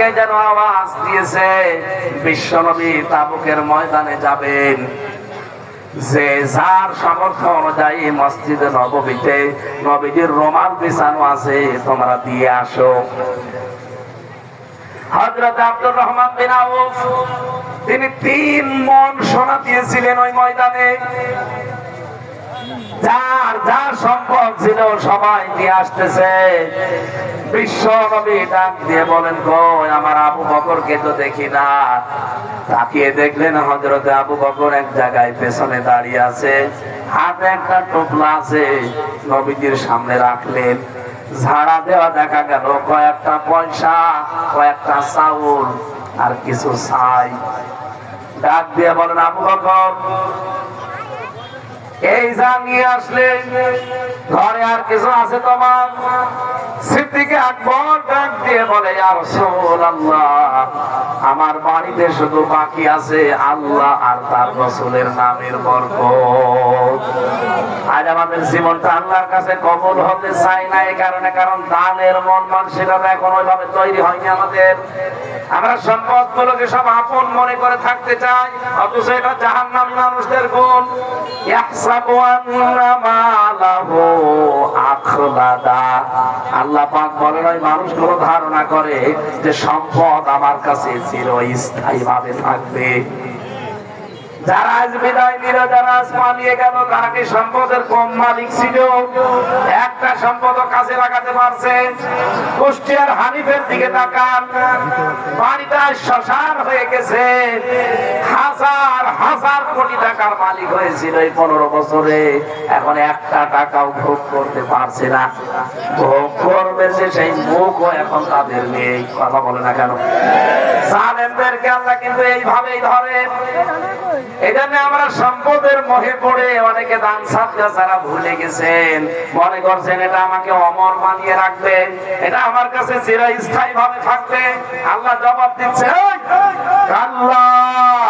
থেকে যেন আওয়াজ দিয়েছে? বিশ্বনবী তাবুকের ময়দানে যাবেন। যে যার সামর্থ্য অনুযায়ী মসজিদে নববীতে নবীজির রোমাল বিছানো আছে, তোমরা দিয়ে আসো। হজরত আব্দুর রহমান বিন আউফ, তিনি তিন মন সোনা দিয়েছিলেন ওই ময়দানে। যার যার সম্পদ ছিল সবাই নিয়ে আসতেছে। বিশ্ব নবী ডাক দিয়ে বলেন, গো, আমার আবু বকরকে তো দেখি না। তাকিয়ে দেখলেন হজরত আবু বকর এক জায়গায় পেছনে দাঁড়িয়ে আছে। হাতে একটা টোপলা আছে, নবীজির সামনে রাখলেন। ঝাড়া দেওয়া দেখা গেল, কয়েকটা পয়সা, কয়েকটা চাউল আর কিছু ছাই ডাক দিয়ে বলেন, আবু বকর এই নিয়ে আসলে ঘরে আর কিছু আছে তোমার? সিদ্দিকে আকবর ডাক দিয়ে বলে আর আল্লাহ আমার বাড়িতে শুধু বাকি আছে আল্লাহ আর তার রসুলের নামের বরকত। আজ আমাদের জীবনটা আল্লাহর কাছে কবল হতে চাই না, এই কারণে, কারণ দানের মন মানসিকতা এখন ওইভাবে তৈরি হয়নি আমাদের। আমরা সম্পদ গুলোকে সব আপন মনে করে থাকতে চাই, অথচ এটা জাহান্নাম মানুষদের গুণ। আল্লাহ পাক ধারণা করে যে সম্পদ আমার কাছে চিরস্থায়ী ভাবে থাকবে। তারা কি সম্পদের কম মালিক ছিল? একটা সম্পদ কাজে লাগাতে পারছে। কুষ্টিয়ার হানিফের দিকে তাকান। বাড়িটা শ্মশান হয়ে গেছে। হাজার হাজার কোটি টাকার মালিক হয়েছিল এই পনেরো বছরে। এখন একটা টাকাও ভোগ করতে পারছে না। ভোগ করবে যে সেই মুখও এখন তাদের নেই। কথা বলে না কেন? আল্লাহ সম্পদের পড়ে অনেকে ভুলে গেছেন। আমাকে অমর মানিয়ে রাখবে। এটা আমার কাছে ভাবে থাকবে। আল্লাহ জবাব দিচ্ছে আল্লাহ!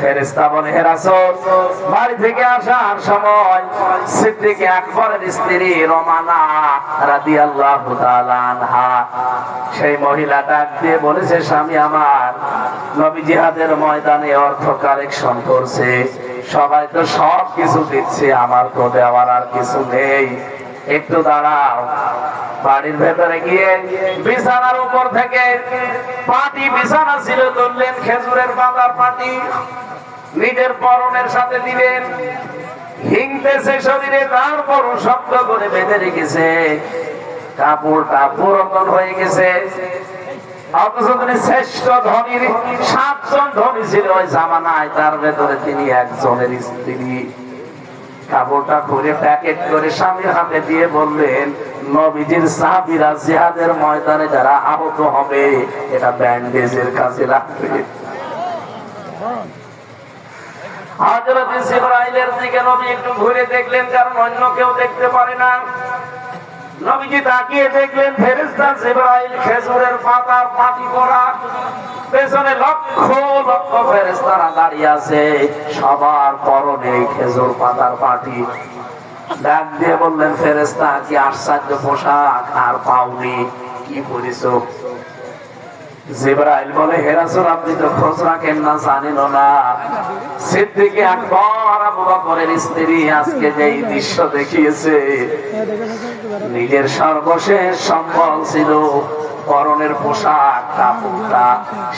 ফেরেশতা বলে বাড়ি থেকে আসার সময় স্ত্রী রমানা আনহা, সেই মহিলা ডাক দিয়ে বলেছে, স্বামী আমার, নবী জিহাদের ময়দানে অর্থ কালেকশন করছে। সবাই তো সব কিছু দিচ্ছে, আমার তো দেওয়ার আর কিছু নেই। একটু দাঁড়াও। বাড়ির ভেতরে গিয়ে বিছানার উপর থেকে পাটি বিছানা ছিল তুললেন, খেজুরের পাতার পাটি নিজের পরনের সাথে দিলেন। শরীরে, তারপর শব্দ করে বেঁধে রেখেছে। হয়ে গেছে। তিনি শ্রেষ্ঠ ধনীর সাতজন জামানায়, তার ভেতরে তিনি একজনের স্ত্রী। কাপড়টা খুলে প্যাকেট করে স্বামীর হাতে দিয়ে বললেন, নবীজির সাহাবিরা জিহাদের ময়দানে যারা আহত হবে, এটা ব্যান্ডেজের কাছে রাখবে হযরত ইব্রাহিমের দিকে নবী একটু ঘুরে দেখলেন, কারণ অন্য কেউ দেখতে পারে না। নবীজি তাকিয়ে দেখলেন ফেরেস্তা জিবরাইল খেজুরের পাতা মাটি করা পেছনে লক্ষ লক্ষ ফেরেস্তারা দাঁড়িয়ে আছে। সবার পরনে খেজুর পাতার পাটি। ডাক দিয়ে বললেন ফেরেস্তা কি আশ্চর্য পোশাক, আর পাওনি। কি করিছো জিবরাইল বলে হেরাসুল আপনি তো খোঁজ রাখেন না জানেন না? সিদ্দিকে আকবর আবু বকরের স্ত্রী আজকে যেই দৃশ্য দেখিয়েছে, নিজের সর্বশেষ সম্বল ছিল পরনের পোশাক, কাপড়টা।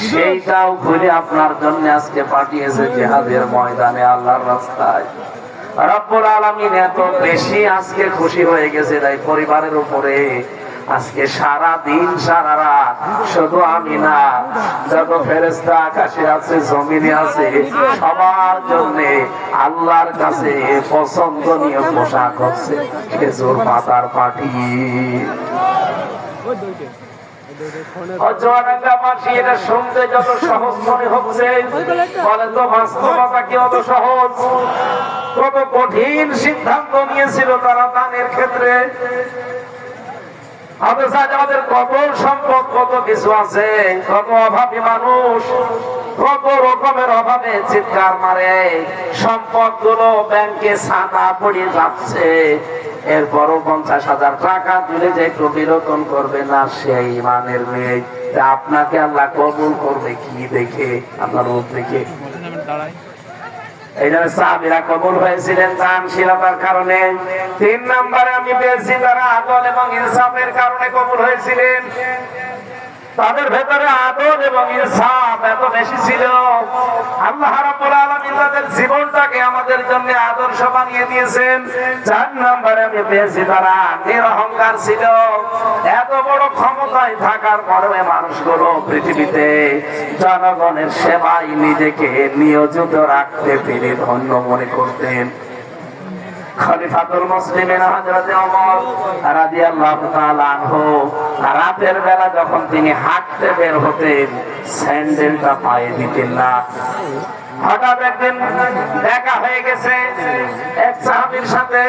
সেইটাও খুলে আপনার জন্য আজকে পাঠিয়েছে জেহাদের ময়দানে, আল্লাহর রাস্তায়। রব্বুল আলামিন এত বেশি আজকে খুশি হয়ে গেছে তাই পরিবারের উপরে আজকে সারা দিন, সারা রাত শুধু আমি না, যত ফেরেস্তা আকাশে আছে, জমিনে আছে, সবার জন্য আল্লাহর কাছে পছন্দনীয় পোশাক হচ্ছে খেজুর পাতার পাটি। এটা যত সহজ মনে হচ্ছে বাস্তবতা কি অত সহজ? কত কঠিন সিদ্ধান্ত নিয়েছিল তারা দানের ক্ষেত্রে। সম্পদগুলো ব্যাংকে পড়ে যাচ্ছে। এরপরও পঞ্চাশ হাজার টাকা তুলে যে একটু বিনোদন করবে না সেই মানের মেয়ে। আপনাকে আল্লাহ কবুল করবে কি দেখে? আপনার রূপ দেখে। এই জন্য সাহাবিরা কবুল হয়েছিলেন দানশীলতার কারণে। তিন নম্বরে আমি পেয়েছি তারা আদল এবং ইনসাফের কারণে কবুল হয়েছিলেন। তাদের ভেতরে আদর এবং ইনসাফ এত বেশি ছিল। আল্লাহ রাব্বুল আলামিন তাদের জীবনটাকে আমাদের জন্য আদর্শ বানিয়ে দিয়েছেন। চার নম্বরে আমি পেয়েছি তারা নিরহংকার ছিল। এত বড় ক্ষমতায় থাকার পরেও মানুষগুলো পৃথিবীতে জনগণের সেবায় নিজেকে নিয়োজিত রাখতে তিনি ধন্য মনে করতেন। খলিফাতুল মুসলিমিন হযরতে ওমর রাদিয়াল্লাহু তাআলা আনহু, রাতের বেলা যখন তিনি হাঁটতে বের হতেন, স্যান্ডেলটা পায়ে দিতেন না। হঠাৎ একদিন দেখা হয়ে গেছে, এক সাহাবীর সাথে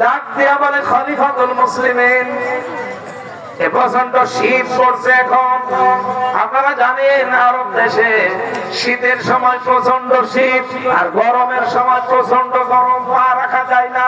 ডাক দিয়া বলে, খলিফাতুল মুসলিমিন এ প্রচণ্ড শীত পড়ছে এখন। আপনারা জানেন আরব দেশে শীতের সময় প্রচণ্ড শীত আর গরমের সময় প্রচণ্ড গরম, পা রাখা যায় না।